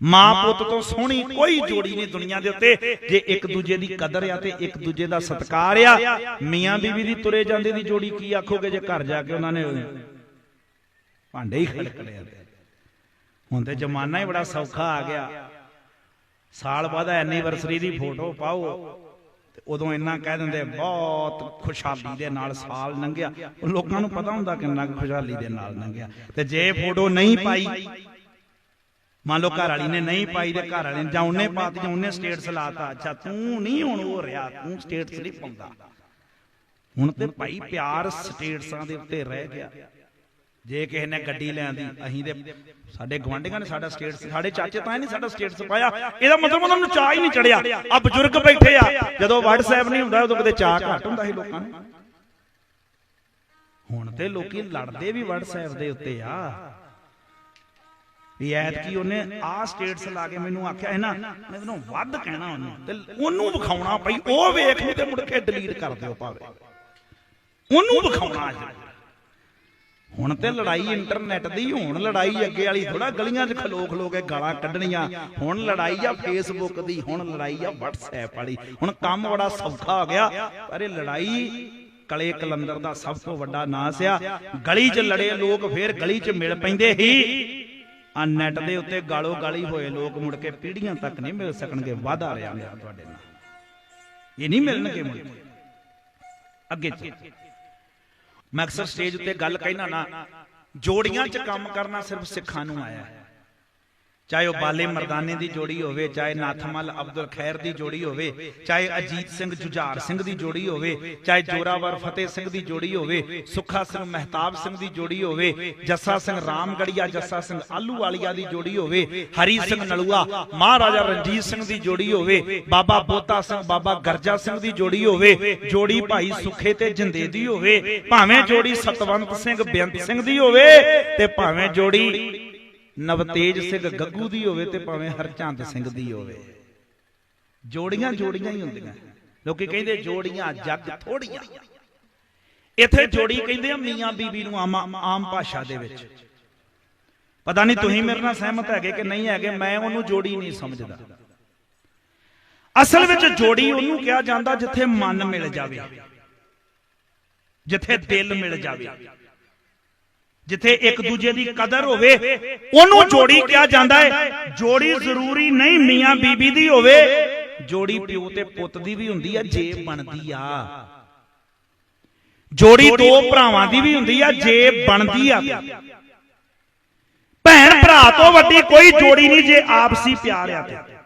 ਮਾਂ ਪੁੱਤ ਤੋਂ ਸੋਹਣੀ ਕੋਈ ਜੋੜੀ ਨਹੀਂ ਦੁਨੀਆ ਦੇ ਉੱਤੇ। ਜੇ ਇੱਕ ਦੂਜੇ ਦੀ ਕਦਰ ਆ ਤੇ ਇੱਕ ਦੂਜੇ ਦਾ ਸਤਿਕਾਰ ਆ, ਮੀਆਂ ਬੀਵੀ ਦੀ ਤੁਰੇ ਜਾਂਦੇ ਦੀ ਜੋੜੀ ਕੀ ਆਖੋਗੇ ਜੇ ਘਰ ਜਾ ਕੇ ਉਹਨਾਂ ਨੇ ਭਾਂਡੇ ਹੀ ਖੜਕ ਲਿਆ ਹੁਣ ਤੇ ਜ਼ਮਾਨਾ ਹੀ ਬੜਾ ਸੌਖਾ ਆ ਗਿਆ। ਸਾਲ ਬਾਅਦ ਐਨੀਵਰਸਰੀ ਦੀ ਫੋਟੋ ਪਾਓ ਤੇ ਉਦੋਂ ਇੰਨਾ ਕਹਿ ਦਿੰਦੇ, ਬਹੁਤ ਖੁਸ਼ਹਾਲੀ ਦੇ ਨਾਲ ਸਾਲ ਲੰਘਿਆ। ਲੋਕਾਂ ਨੂੰ ਪਤਾ ਹੁੰਦਾ ਕਿੰਨਾ ਕੁ ਖੁਸ਼ਹਾਲੀ ਦੇ ਨਾਲ ਲੰਘਿਆ। ਤੇ ਜੇ ਫੋਟੋ ਨਹੀਂ ਪਾਈ ਮੰਨ ਲਓ ਘਰ ਵਾਲੀ ਨੇ ਨਹੀਂ ਪਾਈ ਤੇ ਘਰ ਵਾਲੇ ਨੇ ਜਾਂ ਉਹਨੇ ਪਾਤੀ ਜਾਂ ਉਹਨੇ ਸਟੇਟਸ ਲਾਤਾ। ਅੱਛਾ ਤੂੰ ਨਹੀਂ ਹੁਣ ਹੋ ਰਿਹਾ ਤੂੰ ਸਟੇਟਸ ਨਹੀਂ ਪਾਉਂਦਾ। ਹੁਣ ਤੇ ਭਾਈ ਪਿਆਰ ਸਟੇਟਸਾਂ ਦੇ ਉੱਤੇ ਰਹਿ ਗਿਆ। ਜੇ ਕਿਸੇ ਨੇ ਗੱਡੀ ਲੈਂਦੀ ਅਸੀਂ ਦੇ ਸਾਡੇ ਗਵਾਂਢੀਆਂ ਨੇ ਸਾਡਾ ਸਟੇਟਸ ਸਾਡੇ ਚਾਚੇ ਤਾਂ ਨਹੀਂ ਸਾਡਾ ਸਟੇਟਸ ਪਾਇਆ। ਇਹਦਾ ਮਤਲਬ ਉਹਨਾਂ ਨੂੰ ਚਾਹ ਹੀ ਨਹੀਂ ਚੜਿਆ। ਆ ਬਜ਼ੁਰਗ ਬੈਠੇ ਆ। ਜਦੋਂ WhatsApp ਨਹੀਂ ਹੁੰਦਾ ਉਦੋਂ ਕਿਤੇ ਚਾਹ ਘੱਟ ਹੁੰਦਾ ਸੀ ਲੋਕਾਂ ਨੂੰ। ਹੁਣ ਤੇ ਲੋਕੀ ਲੜਦੇ ਵੀ WhatsApp ਦੇ ਉੱਤੇ ਆ। ਵੀ ਐਤ ਕੀ ਉਹਨੇ ਆ ਸਟੇਟਸ ਲਾ ਕੇ ਮੈਨੂੰ ਆਖਿਆ ਹੈ ਨਾ ਮੈਂ ਤੈਨੂੰ ਵੱਧ ਕਹਿਣਾ ਉਹਨੂੰ। ਤੇ ਉਹਨੂੰ ਵਿਖਾਉਣਾ ਪਈ ਉਹ ਵੇਖ ਲਈ ਤੇ ਮੁੜ ਕੇ ਡਿਲੀਟ ਕਰ ਦਿਓ ਭਾਵੇਂ। ਉਹਨੂੰ ਵਿਖਾਉਣਾ ਅੱਜ। ਹੁਣ ਤੇ ਲੜਾਈ ਇੰਟਰਨੈਟ ਦੀ ਹੁਣ ਲੜਾਈ ਅੱਗੇ ਵਾਲੀ ਥੋੜਾ ਗਲੀਆਂ 'ਚ ਖਲੋ ਖਲੋ ਕੇ ਗਾਲਾਂ ਕੱਢਣੀਆਂ। ਹੁਣ ਲੜਾਈ ਆ ਫੇਸਬੁੱਕ ਦੀ ਹੁਣ ਲੜਾਈ ਆ WhatsApp ਵਾਲੀ। ਹੁਣ ਕੰਮ ਬੜਾ ਸੌਖਾ ਹੋ ਗਿਆ ਪਰ ਇਹ ਲੜਾਈ ਕਲੇ ਕਲੰਦਰ ਦਾ ਸਭ ਤੋਂ ਵੱਡਾ ਨਾਸ ਆ। ਗਲੀ 'ਚ ਲੜੇ ਲੋਕ ਫੇਰ ਗਲੀ 'ਚ ਮਿਲ ਪੈਂਦੇ ਹੀ। ਆ ਨੈਟ ਦੇ ਉੱਤੇ ਗਾਲੋ ਗਾਲੀ ਹੋਏ ਲੋਕ ਮੁੜ ਕੇ ਪੀੜ੍ਹੀਆਂ ਤੱਕ ਨਹੀਂ ਮਿਲ ਸਕਣਗੇ ਵਾਦਾ ਰਿਹਾ ਮੇਰਾ ਤੁਹਾਡੇ ਨਾਲ। ਇਹ ਨਹੀਂ ਮਿਲਣਗੇ ਮੁੜ ਅੱਗੇ ਚੱਲ। ਮੈਂ ਅਕਸਰ ਸਟੇਜ ਉੱਤੇ ਗੱਲ ਕਹਿਣਾ ਨਾ, ਜੋੜੀਆਂ 'ਚ ਕੰਮ ਕਰਨਾ ਸਿਰਫ ਸਿੱਖਾਂ ਨੂੰ ਆਇਆ ਹੈ। ਚਾਹੇ ਉਹ ਬਾਲੇ ਮਰਦਾਨੇ ਦੀ ਜੋੜੀ ਹੋਵੇ ਚਾਹੇ ਨਾਥਮਲ ਅਬਦੁਲ ਖੈਰ ਦੀ ਜੋੜੀ ਹੋਵੇ ਚਾਹੇ ਅਜੀਤ ਸਿੰਘ ਜੁਝਾਰ ਸਿੰਘ ਦੀ ਜੋੜੀ ਹੋਵੇ ਚਾਹੇ ਜੋਰਾਵਰ ਫਤਿਹ ਸਿੰਘ ਦੀ ਜੋੜੀ ਹੋਵੇ ਸੁੱਖਾ ਸਿੰਘ ਮਹਿਤਾਬ ਸਿੰਘ ਦੀ ਜੋੜੀ ਹੋਵੇ ਜੱਸਾ ਸਿੰਘ ਰਾਮਗੜੀਆ ਜੱਸਾ ਸਿੰਘ ਆਲੂ ਵਾਲੀਆ ਦੀ ਜੋੜੀ ਹੋਵੇ ਹਰੀ ਸਿੰਘ ਨਲੂਆ ਮਹਾਰਾਜਾ ਰਣਜੀਤ ਸਿੰਘ ਦੀ ਜੋੜੀ ਹੋਵੇ ਬਾਬਾ ਬੋਤਾ ਸਿੰਘ ਬਾਬਾ ਗਰਜਾ ਸਿੰਘ ਦੀ ਜੋੜੀ ਹੋਵੇ ਜੋੜੀ ਭਾਈ ਸੁਖੇ ਤੇ ਜਿੰਦੇ ਦੀ ਹੋਵੇ ਭਾਵੇਂ ਜੋੜੀ ਸਤਵੰਤ ਸਿੰਘ ਬੇਅੰਤ ਸਿੰਘ ਦੀ ਹੋਵੇ ਤੇ ਭਾਵੇਂ ਜੋੜੀ ਨਵਤੇਜ ਸਿੰਘ ਗੱਗੂ ਦੀ ਹੋਵੇ ਤੇ ਭਾਵੇਂ ਹਰਚੰਦ ਸਿੰਘ ਦੀ ਹੋਵੇ। ਜੋੜੀਆਂ ਜੋੜੀਆਂ ਹੀ ਹੁੰਦੀਆਂ। ਲੋਕੀ ਕਹਿੰਦੇ ਜੋੜੀਆਂ ਜੱਗ ਥੋੜੀਆਂ। ਇੱਥੇ ਜੋੜੀ ਕਹਿੰਦੇ ਆ ਮੀਆਂ ਬੀਬੀ ਨੂੰ ਆਮ ਆਮ ਭਾਸ਼ਾ ਦੇ ਵਿੱਚ। ਪਤਾ ਨਹੀਂ ਤੁਸੀਂ ਮੇਰੇ ਨਾਲ ਸਹਿਮਤ ਹੈਗੇ ਕਿ ਨਹੀਂ ਹੈਗੇ, ਮੈਂ ਉਹਨੂੰ ਜੋੜੀ ਨਹੀਂ ਸਮਝਦਾ। ਅਸਲ ਵਿੱਚ ਜੋੜੀ ਉਹਨੂੰ ਕਿਹਾ ਜਾਂਦਾ ਜਿੱਥੇ ਮਨ ਮਿਲ ਜਾਵੇ। ਜਿੱਥੇ ਦਿਲ ਮਿਲ ਜਾਵੇ। ਜਿੱਥੇ ਇੱਕ ਦੂਜੇ ਦੀ ਕਦਰ ਹੋਵੇ ਉਹਨੂੰ ਜੋੜੀ ਕਿਹਾ ਜਾਂਦਾ ਹੈ। ਜੋੜੀ ਜ਼ਰੂਰੀ ਨਹੀਂ ਮੀਆਂ ਬੀਬੀ ਦੀ ਹੋਵੇ। ਜੋੜੀ ਪਿਓ ਤੇ ਪੁੱਤ ਦੀ ਵੀ ਹੁੰਦੀ ਆ ਜੇ ਬਣਦੀ ਆ। ਜੋੜੀ ਦੋ ਭਰਾਵਾਂ ਦੀ ਵੀ ਹੁੰਦੀ ਆ ਜੇ ਬਣਦੀ ਆ। ਭੈਣ ਭਰਾ ਤੋਂ ਵੱਡੀ ਕੋਈ ਜੋੜੀ ਨਹੀਂ ਜੇ ਆਪਸੀ ਪਿਆਰ ਆ ਤੇ।